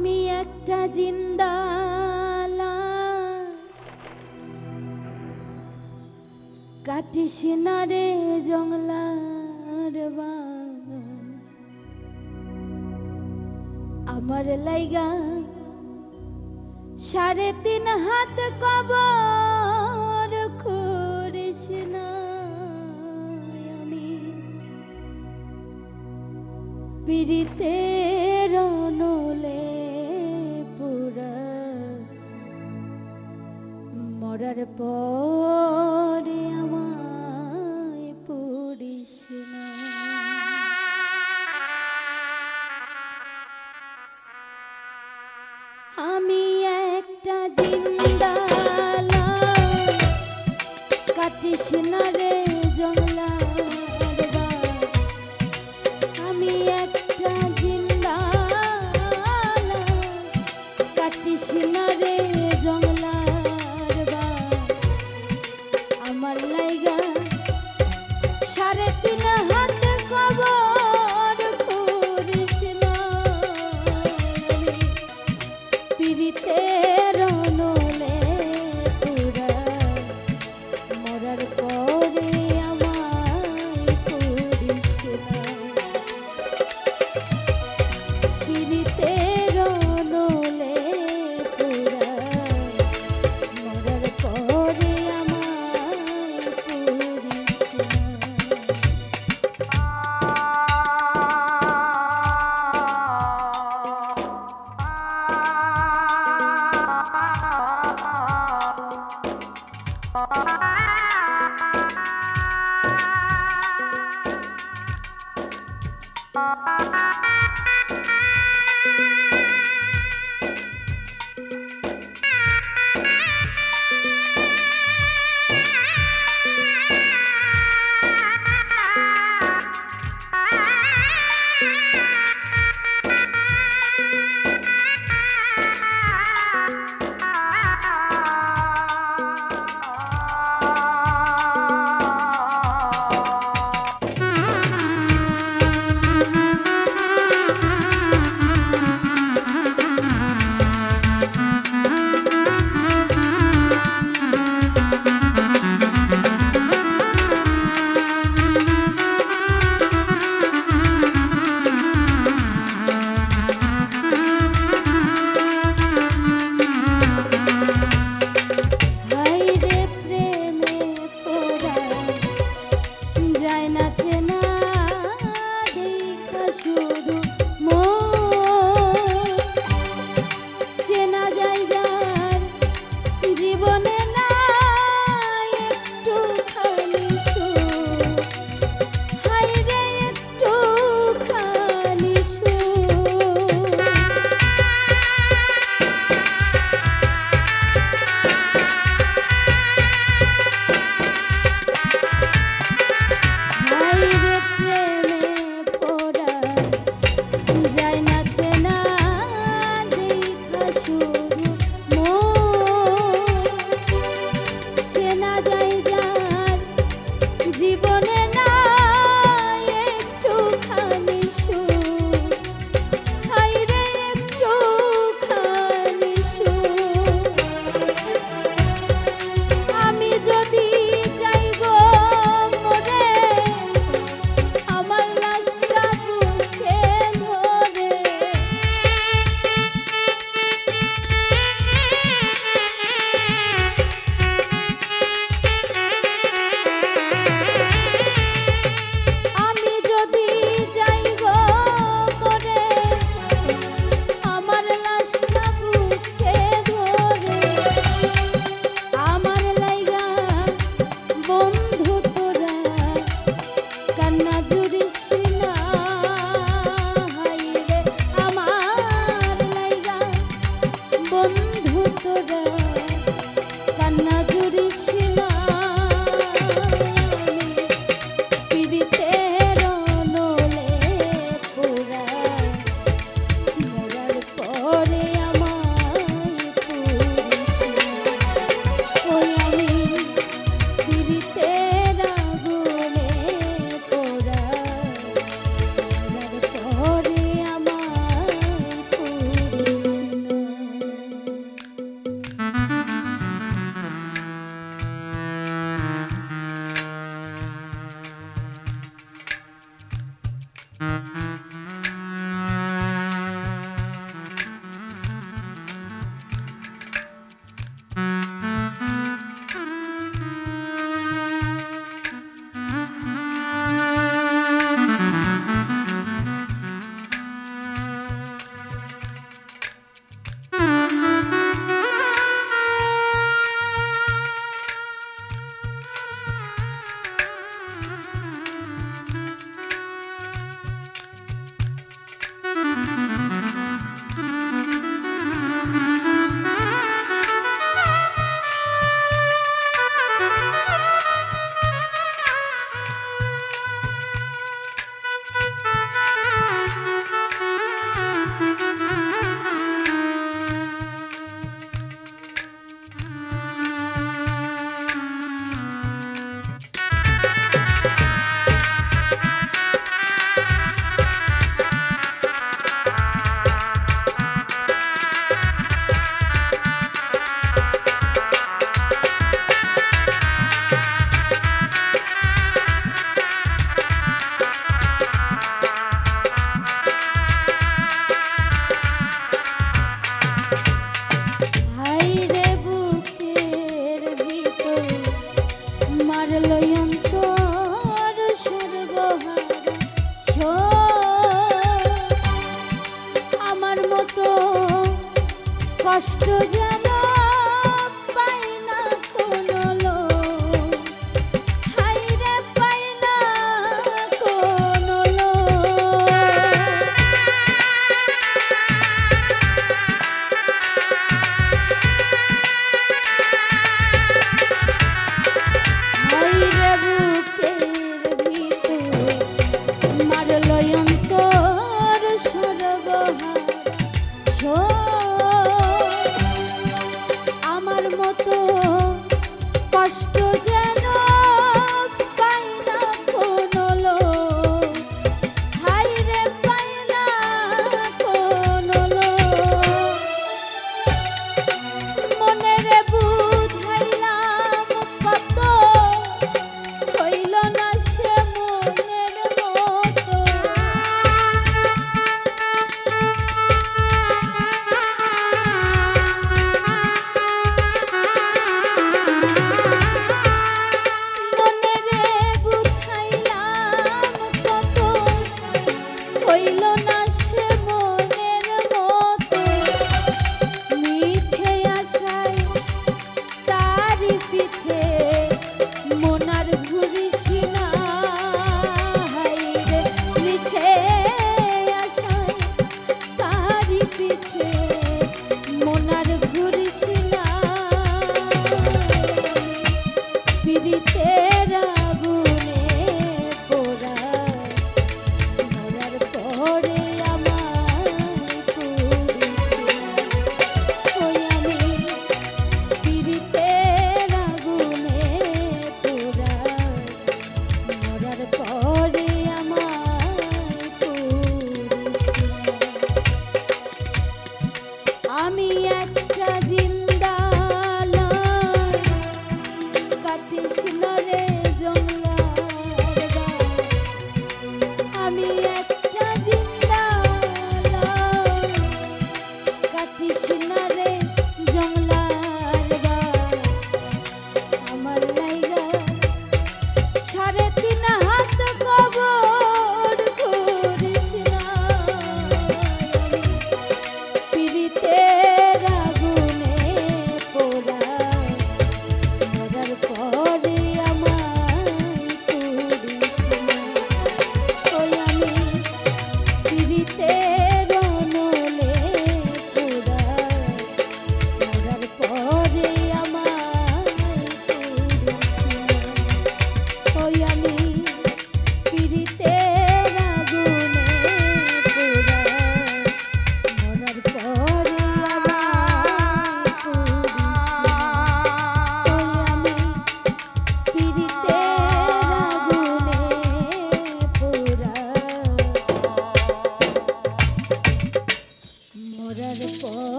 আমি একটা জিন্দালা। কাটিস না রে জংলার আমার লাইগা সাড়ে তিন হাত কব আমি। পিড়িতে মরার পরে আমায় পড়িস আমি একটা জিন্দা কাটিস না রে